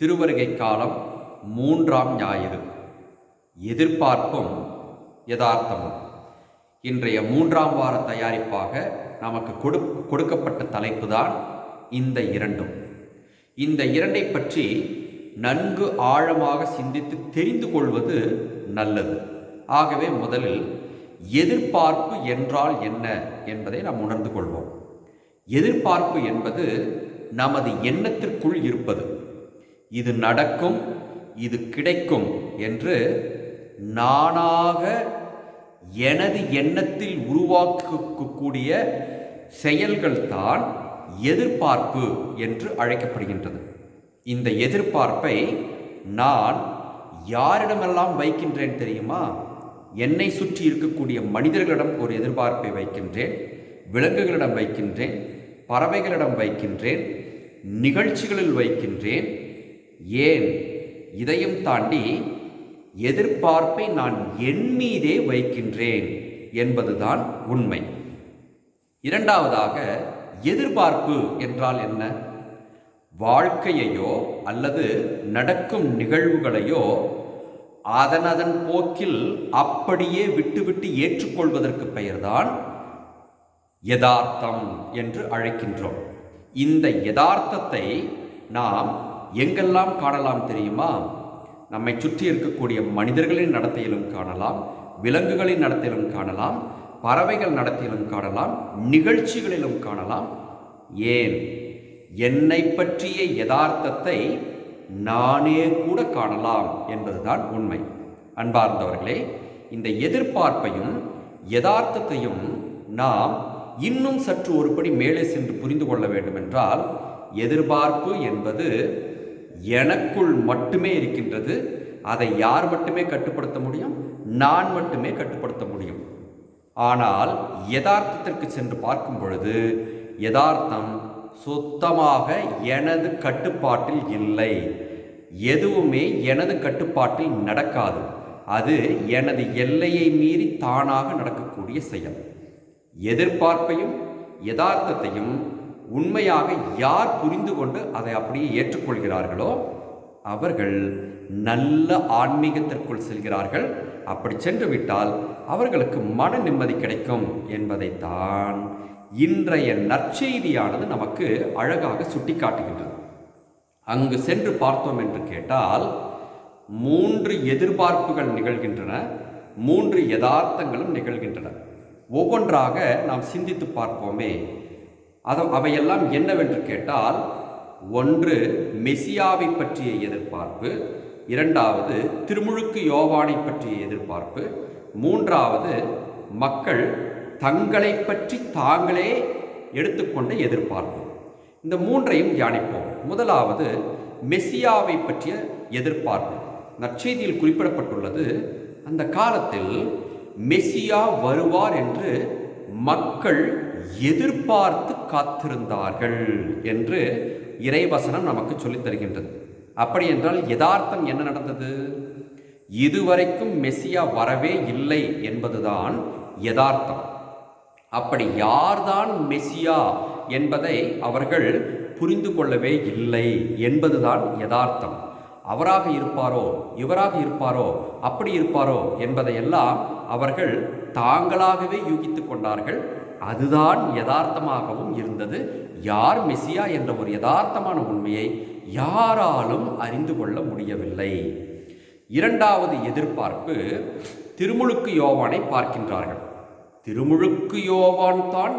திருவருகை காலம் மூன்றாம் ஞாயிறு. எதிர்பார்ப்பும் யதார்த்தமும். இன்றைய மூன்றாம் வார தயாரிப்பாக நமக்கு கொடு கொடுக்கப்பட்ட தலைப்பு தான் இந்த இரண்டும். இந்த இரண்டை பற்றி நன்கு ஆழமாக சிந்தித்து தெரிந்து கொள்வது நல்லது. ஆகவே முதலில் எதிர்பார்ப்பு என்றால் என்ன என்பதை நாம் உணர்ந்து கொள்வோம். எதிர்பார்ப்பு என்பது நமது எண்ணத்திற்குள் இருப்பது. இது நடக்கும் இது கிடைக்கும் என்று நானாக எனது எண்ணத்தில் உருவாக்கக்கூடிய செயல்கள்தான் எதிர்பார்ப்பு என்று அழைக்கப்படுகின்றது. இந்த எதிர்பார்ப்பை நான் யாரிடமெல்லாம் வைக்கின்றேன் தெரியுமா? என்னை சுற்றி இருக்கக்கூடிய மனிதர்களிடம் ஒரு எதிர்பார்ப்பை வைக்கின்றேன் விலங்குகளிடம் வைக்கின்றேன் பறவைகளிடம் வைக்கின்றேன் நிகழ்ச்சிகளில் வைக்கின்றேன் ஏன்? இதையும் தாண்டி எதிர்பார்ப்பை நான் என் மீதே வைக்கின்றேன் என்பதுதான் உண்மை. இரண்டாவதாக எதிர்பார்ப்பு என்றால் என்ன? வாழ்க்கையையோ அல்லது நடக்கும் நிகழ்வுகளையோ அதன் அதன் போக்கில் அப்படியே விட்டுவிட்டு ஏற்றுக்கொள்வதற்கு பெயர்தான் யதார்த்தம் என்று அழைக்கின்றோம். இந்த யதார்த்தத்தை நாம் எங்கெல்லாம் காணலாம் தெரியுமா? நம்மை சுற்றி இருக்கக்கூடிய மனிதர்களின் நடத்தையிலும் காணலாம் விலங்குகளின் நடத்தையிலும் காணலாம் பறவைகள் நடத்தையிலும் காணலாம் நிகழ்ச்சிகளிலும் காணலாம். ஏன்? என்னை பற்றிய யதார்த்தத்தை நானே கூட காணலாம் என்பதுதான் உண்மை. அன்பார்ந்தவர்களே இந்த எதிர்பார்ப்பையும் யதார்த்தத்தையும் நாம் இன்னும் சற்று ஒருபடி மேலே சென்று புரிந்து கொள்ள வேண்டும் என்றால் எதிர்பார்ப்பு என்பது எனக்குள் மட்டுமே இருக்கின்றது. அதை யார் மட்டுமே கட்டுப்படுத்த முடியும்? நான் மட்டுமே கட்டுப்படுத்த முடியும். ஆனால் யதார்த்தத்திற்கு சென்று பார்க்கும் பொழுது யதார்த்தம் சுத்தமாக எனது கட்டுப்பாட்டில் இல்லை. எதுவுமே எனது கட்டுப்பாட்டில் நடக்காது. அது எனது எல்லையை மீறி தானாக நடக்கக்கூடிய செயல். எதிர்பார்ப்பையும் யதார்த்தத்தையும் உண்மையாக யார் புரிந்து கொண்டு அதை அப்படியே ஏற்றுக்கொள்கிறார்களோ அவர்கள் நல்ல ஆன்மீகத்திற்குள் செல்கிறார்கள். அப்படி சென்று விட்டால் அவர்களுக்கு மன நிம்மதி கிடைக்கும் என்பதைத்தான் இன்றைய நற்செய்தியானது நமக்கு அழகாக சுட்டிக்காட்டுகின்றது. அங்கு சென்று பார்த்தோம் என்று கேட்டால் மூன்று எதிர்பார்ப்புகள் நிகழ்கின்றன மூன்று யதார்த்தங்களும் நிகழ்கின்றன. ஒவ்வொன்றாக நாம் சிந்தித்து பார்ப்போமே அதை அவையெல்லாம் என்னவென்று கேட்டால் ஒன்று மெசியாவை பற்றிய எதிர்பார்ப்பு இரண்டாவது திருமுழுக்கு யோவானை பற்றிய எதிர்பார்ப்பு மூன்றாவது மக்கள் தங்களை பற்றி தாங்களே எடுத்துக்கொண்ட எதிர்பார்ப்பு. இந்த மூன்றையும் தியானிப்போம். முதலாவது மெசியாவை பற்றிய எதிர்பார்ப்பு. நற்செய்தியில் குறிப்பிடப்பட்டுள்ளது அந்த காலத்தில் மெசியா வருவார் என்று மக்கள் எதிர்பார்த்து காத்திருந்தார்கள் என்று இறைவசனம் நமக்கு சொல்லித் தருகின்றது. அப்படி என்றால் யதார்த்தம் என்ன நடந்தது? இதுவரைக்கும் மெஸ்ஸியா வரவே இல்லை என்பதுதான் யதார்த்தம். அப்படி யார்தான் மெஸ்ஸியா என்பதை அவர்கள் புரிந்து கொள்ளவே இல்லை என்பதுதான் யதார்த்தம். அவராக இருப்பாரோ இவராக இருப்பாரோ அப்படி இருப்பாரோ என்பதையெல்லாம் அவர்கள் தாங்களாகவே யூகித்து கொண்டார்கள். அதுதான் யதார்த்தமாகவும் இருந்தது. யார் மெஸ்ஸியா என்ற ஒரு யதார்த்தமான உண்மையை யாராலும் அறிந்து கொள்ள முடியவில்லை. இரண்டாவது எதிர்பார்ப்பு திருமுழுக்கு யோவானை பார்க்கின்றார்கள். திருமுழுக்கு யோவான் தான்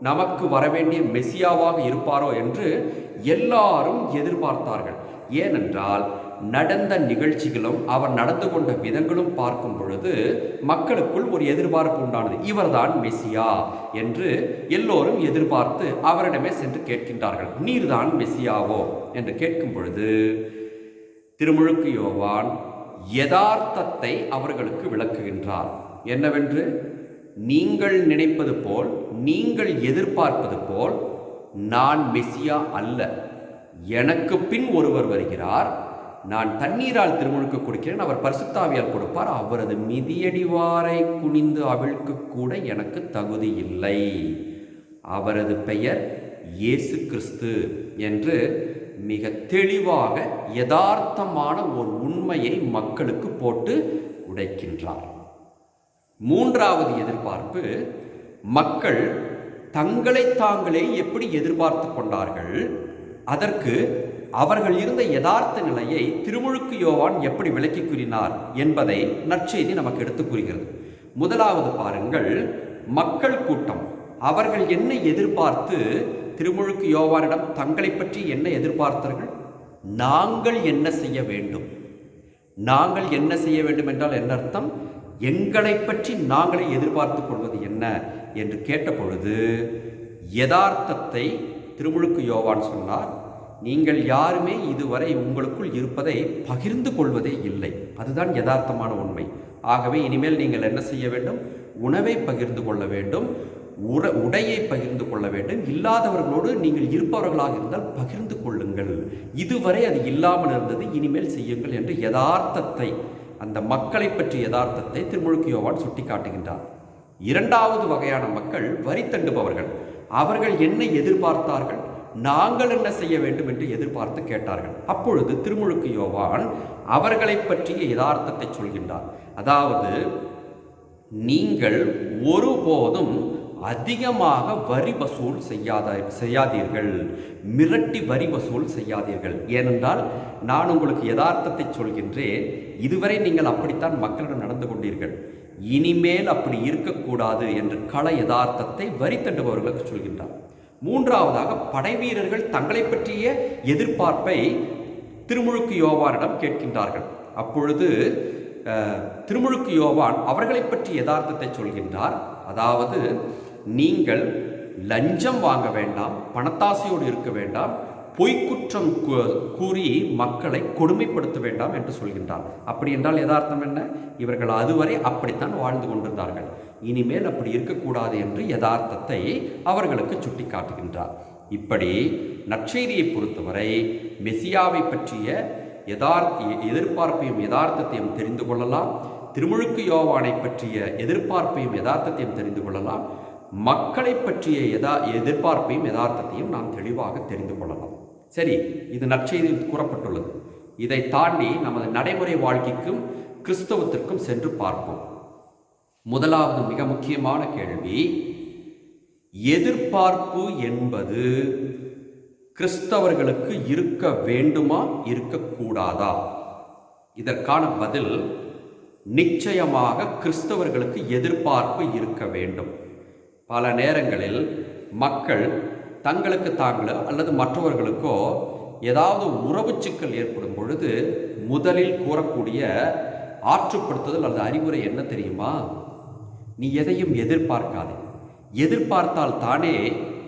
நமக்கு வரவேண்டிய மெசியாவாக இருப்பாரோ என்று எல்லாரும் எதிர்பார்த்தார்கள். ஏனென்றால் நடந்த நிகழ்ச்சிகளும் அவர் நடந்து கொண்ட விதங்களும் பார்க்கும் பொழுது மக்களுக்குள் ஒரு எதிர்பார்ப்பு உண்டானது. இவர்தான் மெசியா என்று எல்லோரும் எதிர்பார்த்து அவரிடமே சென்று கேட்கின்றார்கள். நீர்தான் மெஸ்ஸியாவோ என்று கேட்கும் பொழுது திருமுழுக்கு யோவான் யதார்த்தத்தை அவர்களுக்கு விளக்குகின்றார். என்னவென்று? நீங்கள் நினைப்பது போல் நீங்கள் எதிர்பார்ப்பது போல் நான் மெஸ்ஸியா அல்ல. எனக்கு பின் ஒருவர் வருகிறார். நான் தண்ணீரால் திருமுழுக்கு கொடுக்கிறேன் அவர் பரிசுத்தாவியால் கொடுப்பார். அவரது மிதியடிவாரை குனிந்து அவிழ்க்கு கூட எனக்கு தகுதி இல்லை. அவரது பெயர் இயேசு கிறிஸ்து என்று மிக தெளிவாக யதார்த்தமான ஒரு உண்மையை மக்களுக்கு போட்டு உடைக்கின்றார். மூன்றாவது எதிர்பார்ப்பு மக்கள் தங்களை தாங்களே எப்படி எதிர்பார்த்து கொண்டார்கள்? அதற்கு அவர்கள் இருந்த யதார்த்த நிலையை திருமுழுக்கு யோவான் எப்படி விளக்கி கூறினார் என்பதை நற்செய்தி நமக்கு எடுத்துக் கூறுகிறது. முதலாவது பாருங்கள் மக்கள் கூட்டம். அவர்கள் என்ன எதிர்பார்த்து திருமுழுக்கு யோவானிடம் தங்களை பற்றி என்ன எதிர்பார்த்தார்கள்? நாங்கள் என்ன செய்ய வேண்டும்? நாங்கள் என்ன செய்ய வேண்டும் என்றால் என்ன அர்த்தம்? எங்களை பற்றி நாங்களே எதிர்பார்த்து கொள்வது என்ன? என்று கேட்டபொழுது யதார்த்தத்தை திருமுழுக்கு யோவான் சொன்னார். நீங்கள் யாருமே இதுவரை உங்களுக்குள் இருப்பதை பகிர்ந்து கொள்வதே இல்லை. அதுதான் யதார்த்தமான உண்மை. ஆகவே இனிமேல் நீங்கள் என்ன செய்ய வேண்டும்? உணவை பகிர்ந்து கொள்ள வேண்டும். உர உடையை பகிர்ந்து கொள்ள வேண்டும். இல்லாதவர்களோடு நீங்கள் இருப்பவர்களாக இருந்தால் பகிர்ந்து கொள்ளுங்கள். இதுவரை அது இல்லாமல் இருந்தது இனிமேல் செய்யுங்கள் என்று யதார்த்தத்தை அந்த மக்களை பற்றிய யதார்த்தத்தை திருமுழுக்கு யோவான் சுட்டி காட்டுகின்றார் இரண்டாவது வகையான மக்கள் வரி தண்டுபவர்கள். அவர்கள் என்ன எதிர்பார்த்தார்கள்? நாங்கள் என்ன செய்ய வேண்டும் என்று எதிர்பார்த்து கேட்டார்கள். அப்பொழுது திருமுழுக்கு யோவான் அவர்களை பற்றிய யதார்த்தத்தை சொல்கின்றார். அதாவது நீங்கள் ஒருபோதும் அதிகமாக வரி வசூல் செய்யாத செய்யாதீர்கள். மிரட்டி வரி வசூல் செய்யாதீர்கள். ஏனென்றால் நான் உங்களுக்கு யதார்த்தத்தை சொல்கின்றேன். இதுவரை நீங்கள் அப்படித்தான் மக்களிடம் நடந்து கொண்டீர்கள். இனிமேல் அப்படி இருக்கக்கூடாது என்று கள யதார்த்தத்தை வரி தண்டுபவர்களுக்கு சொல்கின்றார். மூன்றாவதாக படை வீரர்கள் தங்களை பற்றிய எதிர்பார்ப்பை திருமுழுக்கு யோவானிடம் கேட்கின்றார்கள். அப்பொழுது திருமுழுக்கு யோவான் அவர்களை பற்றி யதார்த்தத்தை சொல்கின்றார். அதாவது நீங்கள் லஞ்சம் வாங்க வேண்டாம் பணத்தாசையோடு இருக்க வேண்டாம் பொய்க்குற்றம் கூறி மக்களை கொடுமைப்படுத்த வேண்டாம் என்று சொல்கின்றார் அப்படி என்றால் யதார்த்தம் என்ன? இவர்கள் அதுவரை அப்படித்தான் வாழ்ந்து கொண்டிருந்தார்கள். இனிமேல் அப்படி இருக்கக்கூடாது என்று யதார்த்தத்தை அவர்களுக்கு சுட்டிக்காட்டுகின்றார். இப்படி நற்செய்தியை பொறுத்தவரை மெசியாவை பற்றிய யதார்த்த எதிர்பார்ப்பையும் யதார்த்தத்தையும் தெரிந்து கொள்ளலாம். திருமுழுக்கு யோவானை பற்றிய எதிர்பார்ப்பையும் யதார்த்தத்தையும் தெரிந்து கொள்ளலாம். மக்களை பற்றிய எதா எதிர்பார்ப்பையும் யதார்த்தத்தையும் நாம் தெளிவாக தெரிந்து கொள்ளலாம். சரி இது நற்செய்தியில் கூறப்பட்டுள்ளது. இதை தாண்டி நமது நடைமுறை வாழ்க்கைக்கும் கிறிஸ்தவத்திற்கும் சென்று பார்ப்போம். முதலாவது மிக முக்கியமான கேள்வி எதிர்பார்ப்பு என்பது கிறிஸ்தவர்களுக்கு இருக்க வேண்டுமா இருக்கக்கூடாதா? இதற்கான பதில் நிச்சயமாக கிறிஸ்தவர்களுக்கு எதிர்பார்ப்பு இருக்க வேண்டும். பல நேரங்களில் மக்கள் தங்களுக்கு தாங்களோ அல்லது மற்றவர்களுக்கோ ஏதாவது உறவு சிக்கல் ஏற்படும் பொழுது முதலில் கூறக்கூடிய ஆற்றுப்படுத்துதல் அல்லது அறிவுரை என்ன தெரியுமா? நீ எதையும் எதிர்பார்க்காதே. எதிர்பார்த்தால் தானே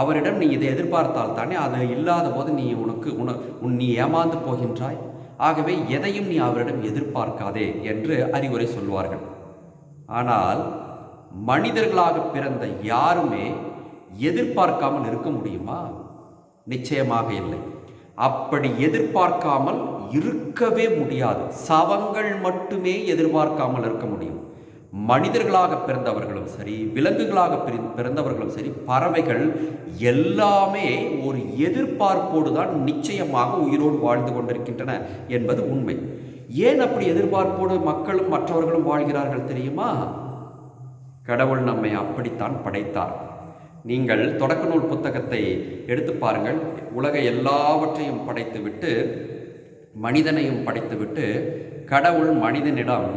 அவரிடம் நீ இதை எதிர்பார்த்தால் தானே அது இல்லாத போது நீ உனக்கு உன உன் நீ ஏமாந்து போகின்றாய். ஆகவே எதையும் நீ அவரிடம் எதிர்பார்க்காதே என்று அறிவுரை சொல்வார்கள். ஆனால் மனிதர்களாக பிறந்த யாருமே எதிர்பார்க்காமல் இருக்க முடியுமா? நிச்சயமாக இல்லை. அப்படி எதிர்பார்க்காமல் இருக்கவே முடியாது. சவங்கள் மட்டுமே எதிர்பார்க்காமல் இருக்க முடியும். மனிதர்களாக பிறந்தவர்களும் சரி விலங்குகளாக பிறந்தவர்களும் சரி பறவைகள் எல்லாமே ஒரு எதிர்பார்ப்போடு தான் நிச்சயமாக உயிரோடு வாழ்ந்து கொண்டிருக்கின்றன என்பது உண்மை. ஏன் அப்படி எதிர்பார்ப்போடு மக்களும் மற்றவர்களும் வாழ்கிறார்கள் தெரியுமா? கடவுள் நம்மை அப்படித்தான் படைத்தார். நீங்கள் தொடக்க நூல் புத்தகத்தை எடுத்து பாருங்கள். உலக எல்லாவற்றையும் படைத்துவிட்டு மனிதனையும் படைத்துவிட்டு கடவுள் மனிதனிடம்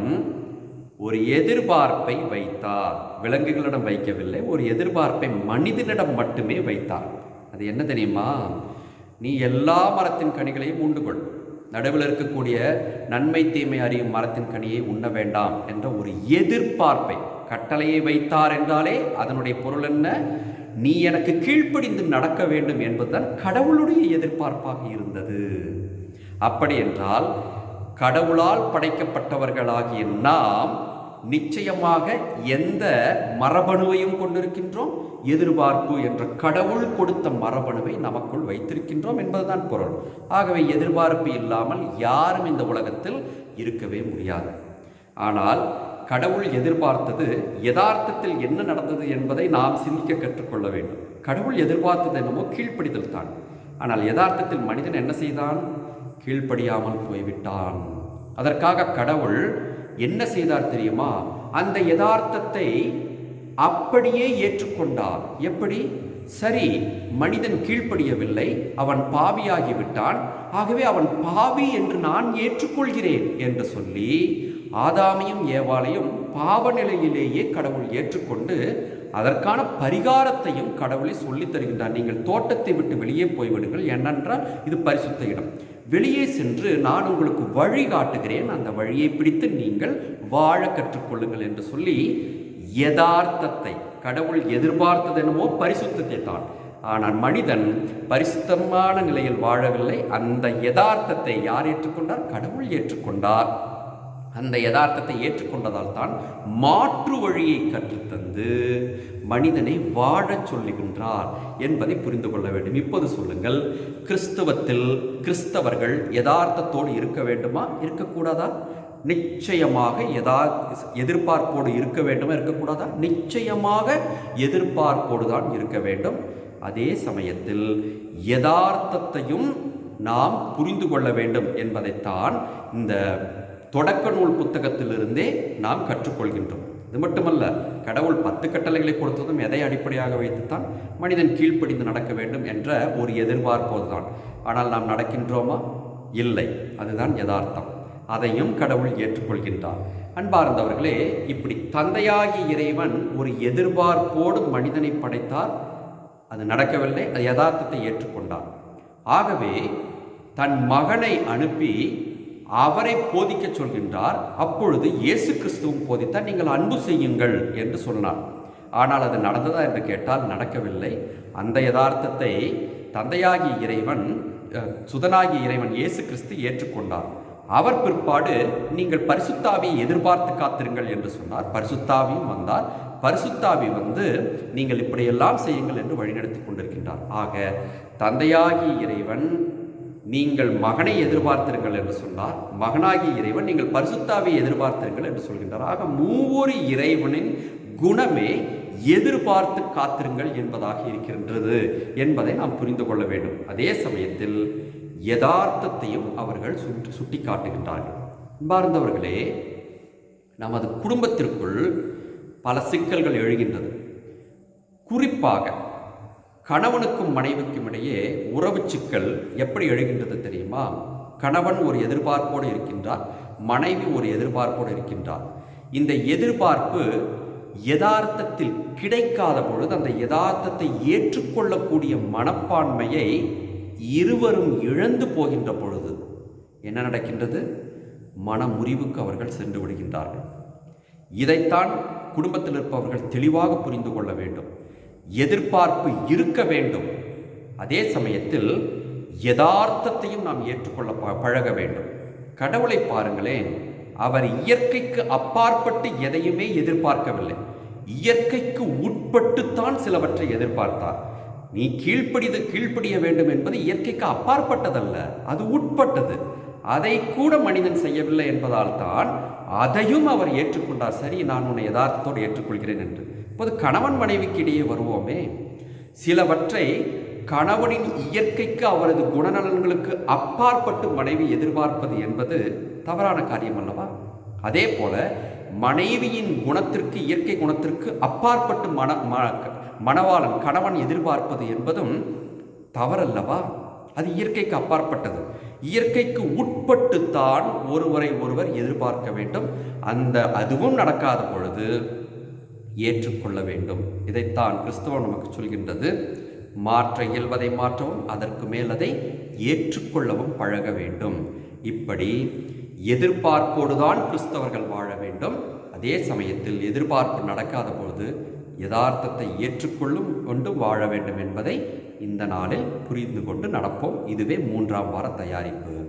ஒரு எதிர்பார்ப்பை வைத்தார். விலங்குகளிடம் வைக்கவில்லை ஒரு எதிர்பார்ப்பை மனிதனிடம் மட்டுமே வைத்தார். அது என்ன தெரியுமா? நீ எல்லா மரத்தின் கனிகளையும் உண்டு கொள் நடுவில் இருக்கக்கூடிய நன்மை தீமை அறியும் மரத்தின் கனியை உண்ண வேண்டாம் என்ற ஒரு எதிர்பார்ப்பை கட்டளையை வைத்தார் என்றாலே அதனுடைய பொருள் என்ன? நீ எனக்கு கீழ்ப்படிந்து நடக்க வேண்டும் என்பதுதான் கடவுளுடைய எதிர்பார்ப்பாக இருந்தது. அப்படி என்றால் கடவுளால் படைக்கப்பட்டவர்களாகிய நாம் நிச்சயமாக எந்த மரபணுவையும் கொண்டிருக்கின்றோம்? எதிர்பார்ப்பு என்ற கடவுள் கொடுத்த மரபணுவை நமக்குள் வைத்திருக்கின்றோம் என்பதுதான் பொருள். ஆகவே எதிர்பார்ப்பு இல்லாமல் யாரும் இந்த உலகத்தில் இருக்கவே முடியாது. ஆனால் கடவுள் எதிர்பார்த்தது யதார்த்தத்தில் என்ன நடந்தது என்பதை நாம் சிந்திக்க கற்றுக்கொள்ள வேண்டும். கடவுள் எதிர்பார்த்தது என்னமோ கீழ்ப்படிதல் தான். ஆனால் யதார்த்தத்தில் மனிதன் என்ன செய்தான்? கீழ்ப்படியாமல் போய்விட்டான். அதற்காக கடவுள் என்ன செய்தார் தெரியுமா? அந்த யதார்த்தத்தை அப்படியே ஏற்றுக்கொண்டார். எப்படி? சரி மனிதன் கீழ்ப்படியவில்லை அவன் பாவியாகிவிட்டான். ஆகவே அவன் பாவி என்று நான் ஏற்றுக்கொள்கிறேன் என்று சொல்லி ஆதாமையும் ஏவாளையும் பாவநிலையிலேயே கடவுள் ஏற்றுக்கொண்டு அதற்கான பரிகாரத்தையும் கடவுளை சொல்லித் தருகின்றார். நீங்கள் தோட்டத்தை விட்டு வெளியே போய்விடுங்கள். ஏனென்றால் இது பரிசுத்த இடம். வெளியே சென்று நான் உங்களுக்கு வழி காட்டுகிறேன். அந்த வழியை பிடித்து நீங்கள் வாழ கற்றுக்கொள்ளுங்கள் என்று சொல்லி யதார்த்தத்தை கடவுள் எதிர்பார்த்தது என்னமோ பரிசுத்தத்தை தான். ஆனால் மனிதன் பரிசுத்தமான நிலையில் வாழவில்லை. அந்த யதார்த்தத்தை யார் ஏற்றுக்கொண்டார்? கடவுள் ஏற்றுக்கொண்டார். அந்த யதார்த்தத்தை ஏற்றுக்கொண்டதால் தான் மாற்று வழியை கற்றுத்தந்து மனிதனை வாழச் சொல்லுகின்றார் என்பதை புரிந்து கொள்ள வேண்டும். இப்போது சொல்லுங்கள் கிறிஸ்தவத்தில் கிறிஸ்தவர்கள் யதார்த்தத்தோடு இருக்க வேண்டுமா? இருக்கக்கூடாதா? நிச்சயமாக எதா எதிர்பார்ப்போடு இருக்க வேண்டுமா? இருக்கக்கூடாதா? நிச்சயமாக எதிர்பார்ப்போடு தான் இருக்க வேண்டும். அதே சமயத்தில் யதார்த்தத்தையும் நாம் புரிந்து கொள்ள வேண்டும் என்பதைத்தான் இந்த தொடக்க நூல் புத்தகத்திலிருந்தே நாம் கற்றுக்கொள்கின்றோம். இது மட்டுமல்ல கடவுள் பத்து கட்டளைகளை கொடுத்ததும் எதை அடிப்படையாக வைத்துத்தான் மனிதன் கீழ்ப்படிந்து நடக்க வேண்டும் என்ற ஒரு எதிர்பார்ப்போது தான் ஆனால் நாம் நடக்கின்றோமா? இல்லை. அதுதான் யதார்த்தம். அதையும் கடவுள் ஏற்றுக்கொள்கின்றார். அன்பார்ந்தவர்களே இப்படி தந்தையாகி இறைவன் ஒரு எதிர்பார்ப்போடு மனிதனை படைத்தார். அது நடக்கவில்லை அது யதார்த்தத்தை ஏற்றுக்கொண்டார். ஆகவே தன் மகனை அனுப்பி அவரை போதிக்க சொல்கின்றார். அப்பொழுது இயேசு கிறிஸ்துவும் போதித்தார். நீங்கள் அன்பு செய்யுங்கள் என்று சொன்னார். ஆனால் அது நடந்ததா என்று கேட்டால் நடக்கவில்லை. அந்த யதார்த்தத்தை தந்தையாகிய இறைவன் சுதனாகிய இறைவன் இயேசு கிறிஸ்து ஏற்றுக்கொண்டார். அவர் பிற்பாடு நீங்கள் பரிசுத்தாவியை எதிர்பார்த்து காத்திருங்கள் என்று சொன்னார். பரிசுத்தாவியும் வந்தார். பரிசுத்தாவி வந்து நீங்கள் இப்படியெல்லாம் செய்யுங்கள் என்று வழிநடத்தி கொண்டிருக்கின்றார். ஆக தந்தையாகிய இறைவன் நீங்கள் மகனை எதிர்பார்த்திருங்கள் என்று சொன்னார். மகனாகிய இறைவன் நீங்கள் பரிசுத்தாவை எதிர்பார்த்திருங்கள் என்று சொல்கின்றார். ஆக மூவொரு இறைவனின் குணமே எதிர்பார்த்து காத்திருங்கள் என்பதாக இருக்கின்றது என்பதை நாம் புரிந்து கொள்ள வேண்டும். அதே சமயத்தில் யதார்த்தத்தையும் அவர்கள் சுட்டி சுட்டி காட்டுகின்றார்கள் அன்பார்ந்தவர்களே நமது குடும்பத்திற்குள் பல சிக்கல்கள் எழுகின்றது. குறிப்பாக கணவனுக்கும் மனைவிக்கும் இடையே உறவு சிக்கல் எப்படி எழுகின்றது தெரியுமா? கணவன் ஒரு எதிர்பார்ப்போடு இருக்கின்றார் மனைவி ஒரு எதிர்பார்ப்போடு இருக்கின்றார். இந்த எதிர்பார்ப்பு யதார்த்தத்தில் கிடைக்காத பொழுது அந்த யதார்த்தத்தை ஏற்றுக்கொள்ளக்கூடிய மனப்பான்மையை இருவரும் இழந்து போகின்ற பொழுது என்ன நடக்கின்றது? மனமுறிவுக்கு அவர்கள் சென்று விடுகின்றார்கள். இதைத்தான் குடும்பத்தில் இருப்பவர்கள் தெளிவாக புரிந்து கொள்ள வேண்டும். எதிர்பார்ப்பு இருக்க வேண்டும். அதே சமயத்தில் யதார்த்தத்தையும் நாம் ஏற்றுக்கொள்ள பழக வேண்டும். கடவுளை பாருங்களேன் அவர் இயற்கைக்கு அப்பாற்பட்டு எதையுமே எதிர்பார்க்கவில்லை. இயற்கைக்கு உட்பட்டுத்தான் சிலவற்றை எதிர்பார்த்தார். நீ கீழ்ப்படிது கீழ்ப்படிய வேண்டும் என்பது இயற்கைக்கு அப்பாற்பட்டதல்ல அது உட்பட்டது. அதை கூட மனிதன் செய்யவில்லை என்பதால் தான் அதையும் அவர் ஏற்றுக்கொண்டார். சரி நான் உன்னை யதார்த்தத்தோடு ஏற்றுக்கொள்கிறேன் என்று. இப்போது கணவன் மனைவிக்கு இடையே வருவோமே. சிலவற்றை கணவனின் இயற்கைக்கு அவரது குணநலன்களுக்கு அப்பாற்பட்டு மனைவி எதிர்பார்ப்பது என்பது தவறான காரியம் அல்லவா? அதே போல மனைவியின் குணத்திற்கு இயற்கை குணத்திற்கு அப்பாற்பட்டு மன மணவாளன் கணவன் எதிர்பார்ப்பது என்பதும் தவறல்லவா? அது இயற்கைக்கு அப்பாற்பட்டது. இயற்கைக்கு உட்பட்டுத்தான் ஒருவரை ஒருவர் எதிர்பார்க்க வேண்டும். அந்த அதுவும் நடக்காத பொழுது ஏற்றுக்கொள்ள வேண்டும். இதைத்தான் கிறிஸ்தவம் நமக்கு சொல்கின்றது. மாற்ற இயல்வதை மாற்றவும் அதற்கு மேல் அதை ஏற்றுக்கொள்ளவும் பழக வேண்டும். இப்படி எதிர்பார்ப்போடு தான் கிறிஸ்தவர்கள் வாழ வேண்டும். அதே சமயத்தில் எதிர்பார்ப்பு நடக்காத பொழுது யதார்த்தத்தை ஏற்றுக்கொள்ளும் கொண்டும் வாழ வேண்டும் என்பதை இந்த நாளில் புரிந்து கொண்டு நடப்போம். இதுவே மூன்றாம் வார தயாரிப்பு.